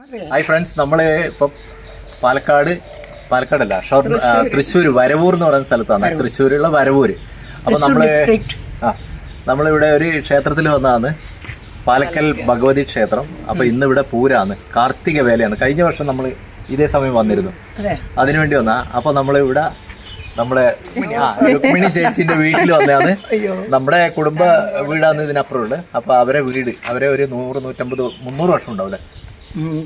Hi friends നമ്മൾ ഇപ്പൊ പാലക്കാട് പാലക്കാടല്ല ഷൊർ തൃശ്ശൂർ വരവൂർ എന്ന് പറയുന്ന സ്ഥലത്താണ്. തൃശ്ശൂരുള്ള വരവൂര്. അപ്പൊ നമ്മൾ ആ നമ്മളിവിടെ ഒരു ക്ഷേത്രത്തിൽ വന്നതാണ്. പാലക്കൽ ഭഗവതി ക്ഷേത്രം. അപ്പൊ ഇന്ന് ഇവിടെ പൂരാണ്. കാർത്തിക വേലയാണ്. കഴിഞ്ഞ വർഷം നമ്മൾ ഇതേ സമയം വന്നിരുന്നു. അതെ. അതിനുവേണ്ടി വന്നാ. അപ്പൊ നമ്മളിവിടെ നമ്മളെ രുക്മിണി ചേച്ചിന്റെ വീട്ടിൽ വന്നതാണ്. നമ്മുടെ കുടുംബ വീടാണ് ഇതിനപ്പുറമുള്ളത് അപ്പൊ അവരെ വീട് അവരെ ഒരു നൂറ് നൂറ്റമ്പത് മുന്നൂറ് വർഷം ഉണ്ടാവില്ലേ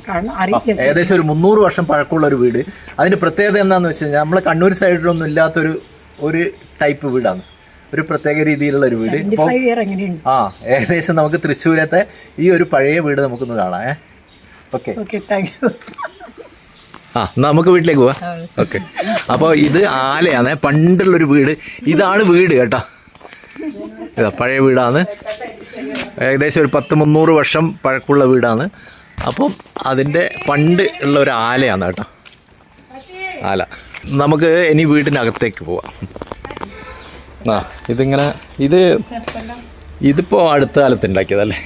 കാരണം അറിയില്ല ഏകദേശം ഒരു മുന്നൂറ് വർഷം പഴക്കമുള്ള ഒരു വീട്. അതിന്റെ പ്രത്യേകത എന്താണെന്ന് വെച്ച് കഴിഞ്ഞാൽ നമ്മളെ കണ്ണൂർ സൈഡിലൊന്നും ഇല്ലാത്തൊരു ഒരു ടൈപ്പ് വീടാണ്. ഒരു പ്രത്യേക രീതിയിലുള്ള ഒരു വീട്. ആ ഏകദേശം നമുക്ക് തൃശ്ശൂരത്തെ ഈ ഒരു പഴയ വീട് നമുക്കൊന്ന് കാണാം ഓക്കെ. ആ എന്നാ നമുക്ക് വീട്ടിലേക്ക് പോവാ. ഓക്കെ. അപ്പോൾ ഇത് ആലയാണ് പണ്ടുള്ളൊരു വീട്. ഇതാണ് വീട് കേട്ടോ. ഇതാ പഴയ വീടാണ്. ഏകദേശം ഒരു പത്ത് മുന്നൂറ് വർഷം പഴക്കമുള്ള വീടാണ്. അപ്പം അതിന്റെ പണ്ട് ഉള്ള ഒരു ആലയാണ് കേട്ടോ. ആല. നമുക്ക് ഇനി വീടിനകത്തേക്ക് പോവാം. ആ ഇതിങ്ങനെ ഇത് ഇതിപ്പോ അടുത്ത കാലത്ത് ഉണ്ടാക്കിയതല്ലേ?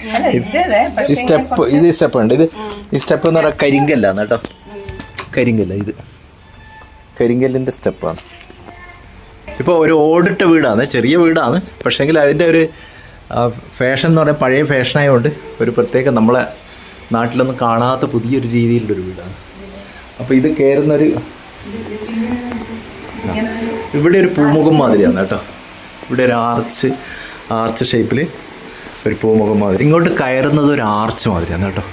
ഈ സ്റ്റെപ്പ് ഇത് സ്റ്റെപ്പ് ഉണ്ട്. ഇത് ഈ സ്റ്റെപ്പ് എന്ന് പറയുക കരിങ്കല്ലാണ് കേട്ടോ. കരിങ്കല്ല ഇത്. കരിങ്കല്ലിന്റെ സ്റ്റെപ്പാണ്. ഇപ്പോൾ ഒരു ഓടിട്ട വീടാണ് ചെറിയ വീടാണ്. പക്ഷേങ്കിൽ അതിന്റെ ഒരു ഫാഷൻ എന്ന് പറയുന്നത് പഴയ ഫാഷനായതുകൊണ്ട് ഒരു പ്രത്യേക നമ്മളെ നാട്ടിലൊന്നും കാണാത്ത പുതിയൊരു രീതിയിലുള്ളൊരു വീടാണ്. അപ്പോൾ ഇത് കയറുന്നൊരു ഇവിടെ ഒരു പൂമുഖം മാതിരിയാണ് കേട്ടോ. ഇവിടെ ഒരു ആർച്ച് ആർച്ച് ഷേപ്പിൽ ഒരു പൂമുഖം മാതിരി. ഇങ്ങോട്ട് കയറുന്നത് ഒരു ആർച്ച് മാതിരിയാണ് കേട്ടോ.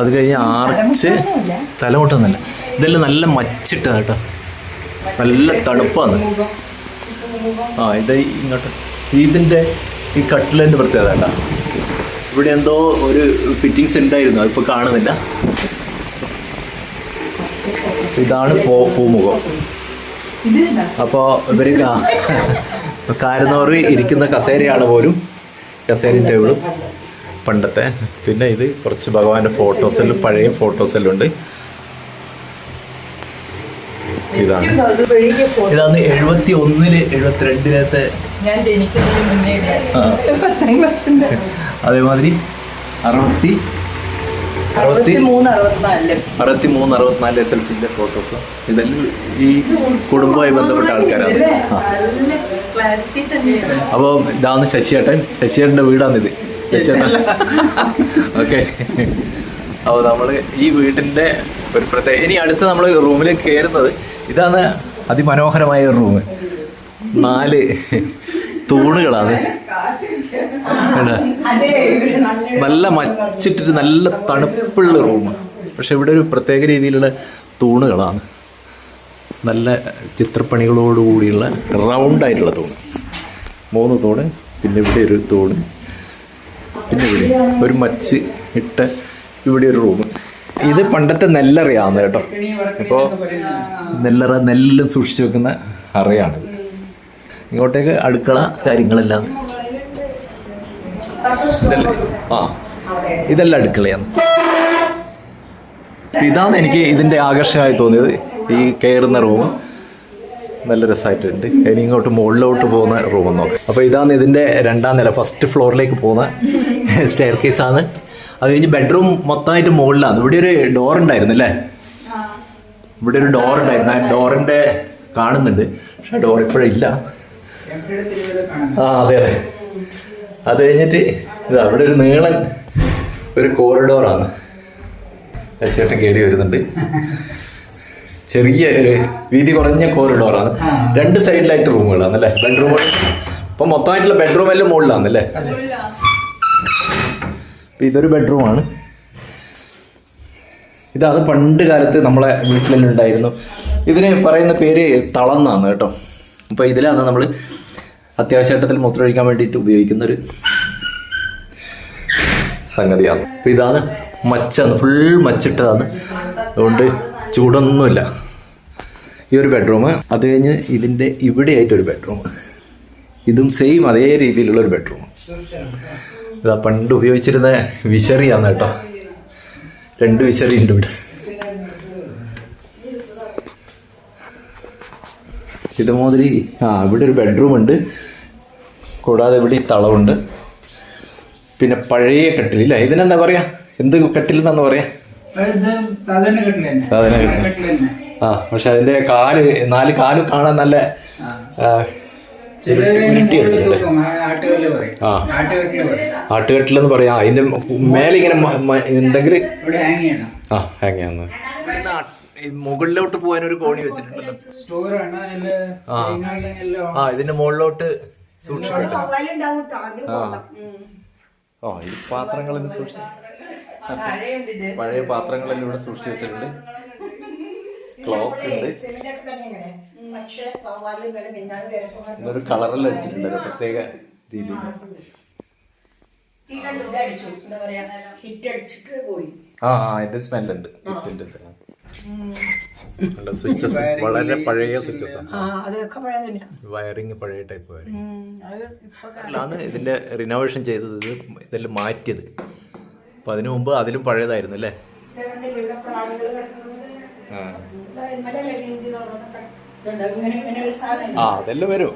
അത് കഴിഞ്ഞ് ആർച്ച് തലമുട്ടൊന്നല്ല ഇതെല്ലാം നല്ല മച്ചിട്ടാണ് കേട്ടോ. നല്ല തണുപ്പാണ്. ആ ഇത് ഇങ്ങോട്ട്. ഇതിന്റെ ഈ കട്ടിലിന്റെ പ്രത്യേകത കേട്ടോ ഇവിടെ എന്തോ ഒരു ഫിറ്റിങ്സ് ഉണ്ടായിരുന്നു അതിപ്പോൾ കാണുന്നില്ല. ഇതാണ് പോ പൂമുഖം. അപ്പോൾ ഇവർ കാരണവർ ഇരിക്കുന്ന കസേരയാണ് പോലും കസേരയും ടേബിളും പണ്ടത്തെ. പിന്നെ ഇത് കുറച്ച് ഭഗവാന്റെ ഫോട്ടോസ് എല്ലാം പഴയ ഫോട്ടോസ് എല്ലാം ഉണ്ട്. ഇതാണ്. ഇതാണ് എഴുപത്തി ഒന്നിൽ എഴുപത്തിരണ്ടിലത്തെ ഞാൻ ജനിക്കുന്നതിന് മുന്നേ ആ. പത്താം ക്ലാസ്സിന്റെ അതേമാതിരി അറുപത്തി അറുപത്തി അറുപത്തി മൂന്ന് അറുപത്തിനാല് എസ് എൽ സിന്റെ ഫോട്ടോസ് ഇതെല്ലാം ഈ കുടുംബവുമായി ബന്ധപ്പെട്ട ആൾക്കാരാണ്. അപ്പോൾ ഇതാണ് ശശിയേട്ടൻ. ശശിയേട്ടന്റെ വീടാണിത്. ശശിയേട്ടൻ. ഓക്കെ. അപ്പോൾ നമ്മൾ ഈ വീടിന്റെ ഒരു പ്രത്യേക ഇനി അടുത്ത് നമ്മൾ റൂമിലേക്ക് കയറുന്നത് ഇതാണ് അതിമനോഹരമായ ഒരു റൂം. നാല് തൂണുകളാണ്? നല്ല മച്ചിട്ടിട്ട് നല്ല തണുപ്പുള്ള റൂമാണ് പക്ഷെ ഇവിടെ ഒരു പ്രത്യേക രീതിയിലുള്ള തൂണുകളാണ്. നല്ല ചിത്രപ്പണികളോടുകൂടിയുള്ള റൗണ്ടായിട്ടുള്ള തൂണ്. മൂന്ന് തൂണ് പിന്നെ ഇവിടെ ഒരു തൂണ് പിന്നെ ഇവിടെ ഒരു മച്ച് ഇട്ട ഇവിടെ ഒരു റൂം ഇത് പണ്ടത്തെ നെല്ലറയാണ് കേട്ടോ. ഇപ്പോൾ നെല്ലറ നെല്ലെല്ലാം സൂക്ഷിച്ചു വെക്കുന്ന അറയാണിത്. ഇങ്ങോട്ടേക്ക് അടുക്കള കാര്യങ്ങളെല്ലാം. ഇതല്ലേ? ആ. ഇതെല്ലാം അടുക്കളയാണ്. ഇതാണ് എനിക്ക് ഇതിന്റെ ആകർഷകമായി തോന്നിയത്. ഈ കയറുന്ന റൂം. നല്ല രസമായിട്ടുണ്ട്. ഇനി ഇങ്ങോട്ട് മുകളിലോട്ട് പോകുന്ന റൂം നോക്കാം. അപ്പോൾ ഇതാണ് ഇതിന്റെ രണ്ടാം നില ഫസ്റ്റ് ഫ്ലോറിലേക്ക് പോകുന്ന സ്റ്റെയർ കേസ് ആണ്. അത് കഴിഞ്ഞ് ബെഡ്റൂം മൊത്തമായിട്ട് മുകളിലാണ്. ഇവിടെ ഒരു ഡോർ ഉണ്ടായിരുന്നു അല്ലേ? ഇവിടെ ഒരു ഡോർ ഉണ്ടായിരുന്നു. ആ ഡോറിന്റെ കാണുന്നുണ്ട്. പക്ഷെ ഡോർ ഇപ്പോഴില്ല. ആ അതെ അതെ. അത് കഴിഞ്ഞിട്ട് ഇത് അവിടെ ഒരു നീളൻ ഒരു കോറിഡോറാണ് ചേട്ടൻ കയറി വരുന്നുണ്ട്. ചെറിയ ഒരു വീതി കുറഞ്ഞ കോറിഡോറാണ് രണ്ട് സൈഡിലായിട്ട് റൂമുകളാണ് അല്ലേ? ബെഡ്റൂമുകൾ ഇപ്പൊ മൊത്തമായിട്ടുള്ള ബെഡ്റൂം എല്ലാം മുകളിലാണ് അല്ലേ? ഇതൊരു ബെഡ്റൂമാണ് ഇതാണ് പണ്ട് കാലത്ത് നമ്മളെ വീട്ടിലെല്ലാം ഉണ്ടായിരുന്നു. ഇതിന് പറയുന്ന പേര് തളന്നാണ് കേട്ടോ. അപ്പൊ ഇതിലാണ് നമ്മൾ അത്യാവശ്യഘട്ടത്തിൽ മൂത്രമൊഴിക്കാൻ വേണ്ടിയിട്ട് ഉപയോഗിക്കുന്ന ഒരു സംഗതിയാണ്. അപ്പൊ ഇതാണ് മച്ചാണ് ഫുൾ മച്ചിട്ടതാണ്. അതുകൊണ്ട് ചൂടൊന്നുമില്ല. ഈ ഒരു ബെഡ്റൂം അത് കഴിഞ്ഞ് ഇതിന്റെ ഇവിടെയായിട്ടൊരു ബെഡ്റൂം ഇതും സെയിം അതേ രീതിയിലുള്ള ഒരു ബെഡ്റൂം ഇതാ പണ്ട് ഉപയോഗിച്ചിരുന്ന വിശറിയാണ് കേട്ടോ. രണ്ട് വിശറി ഉണ്ട് ഇവിടെ. ഇതുമാതിരി ആ ഇവിടെ ഒരു ബെഡ്റൂം ഉണ്ട്. കൂടാതെ ഇവിടെ ഈ തളവുണ്ട്. പിന്നെ പഴയ കട്ടിൽ ഇല്ല? ഇതിനെന്താ പറയാ? എന്ത് കട്ടിൽ എന്നാന്ന് പറയാ? സാധാരണ കെട്ടില. കെട്ടിൽ. ആ പക്ഷെ അതിന്റെ കാൽ നാല് കാലും കാണാൻ നല്ല ആ. ആ, പറയും. ആ. ആട്ടുകെട്ടിലെന്ന് പറയാം. അതിന്റെ മേലെ ഇങ്ങനെ ഉണ്ടെങ്കിൽ ഇവിടെ ഹാങ് ആ ഹാങ്ങിയാന്ന് മുകളിലോട്ട് പോകാൻ ഒരു കോണി വെച്ചിട്ടുണ്ടല്ലോ. ആ. ഇതിന്റെ മുകളിലോട്ട് സൂക്ഷിക്കണം ഉണ്ടാവും ട്ടോ, അങ്ങട് ആ. പോകണം. ഓ ഈ സൂക്ഷിച്ചു. പഴയ പാത്രങ്ങളെല്ലാം ഇവിടെ സൂക്ഷിച്ചു വെച്ചിട്ടുണ്ട്. ക്ലോക്ക് ഉണ്ട്. ഇതൊരു കളറെല്ലാം അടിച്ചിട്ടുണ്ട് ഒരു പ്രത്യേക രീതിയിൽ. കണ്ടു? അടിച്ചു എന്താ പറയാ? ഹിറ്റ് അടിച്ചിട്ട് പോയി. ആ ആ അതിന്റെ സ്മെല്ലുണ്ട് ഹിറ്റിന്റെ സ്വിച്ചസ് വളരെ പഴയ സ്വിച്ചസ് വയറിങ് പഴയ ടൈപ്പ് വയറിങ് അത് ഇപ്പൊ ആണ് ഇതിന്റെ റിനോവേഷൻ ചെയ്തത്. ഇത് ഇതെല്ലാം മാറ്റിയത്. അപ്പൊ അതിനു മുമ്പ് അതിലും പഴയതായിരുന്നു അല്ലേ? ആ. അതെല്ലാം വരും.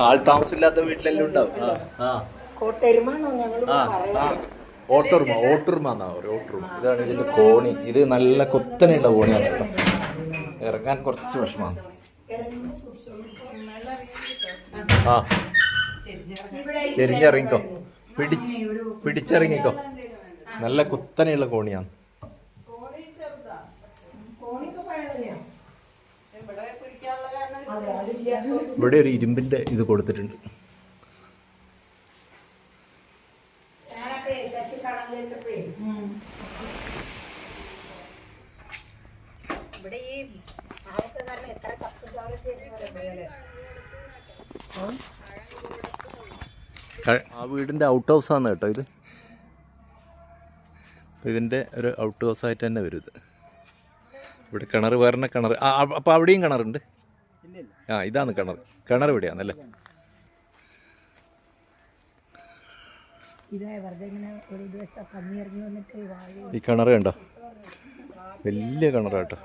ആൾ താമസമില്ലാത്ത വീട്ടിലെല്ലാം ഉണ്ടാവും. ആ ഞങ്ങൾ ഓട്ടോർമ ഓട്ടുറുമ എന്നാ പറയുക ഓട്ടോർമ ഇതാണ് ഇതിന്റെ കോണി. ഇത് നല്ല കുത്തനെയുള്ള കോണിയാണ് കേട്ടോ. ഇറങ്ങാൻ കുറച്ച് വിഷമാണ് ആ. ചെരിഞ്ഞിറങ്ങിക്കോ. പിടിച്ച് പിടിച്ചിറങ്ങിക്കോ. നല്ല കുത്തനെയുള്ള കോണിയാണ്. ഇവിടെ ഒരു ഇരുമ്പിന്റെ ഇത് കൊടുത്തിട്ടുണ്ട്. ആ വീടിന്റെ ഔട്ട് ഹൗസ് ആണ് കേട്ടോ ഇത്. ഇതിന്റെ ഒരു ഔട്ട് ഹൗസ് ആയിട്ട് തന്നെ വരും ഇത്. ഇവിടെ കിണർ വേറെ കിണർ. ആ അപ്പോൾ അപ്പൊ അവിടെയും കിണറുണ്ട്? ആ ഇതാണ് കിണർ. കിണർ ഇവിടെയാണല്ലേ ഈ കിണർ കണ്ടോ? വലിയ കിണറാട്ടോ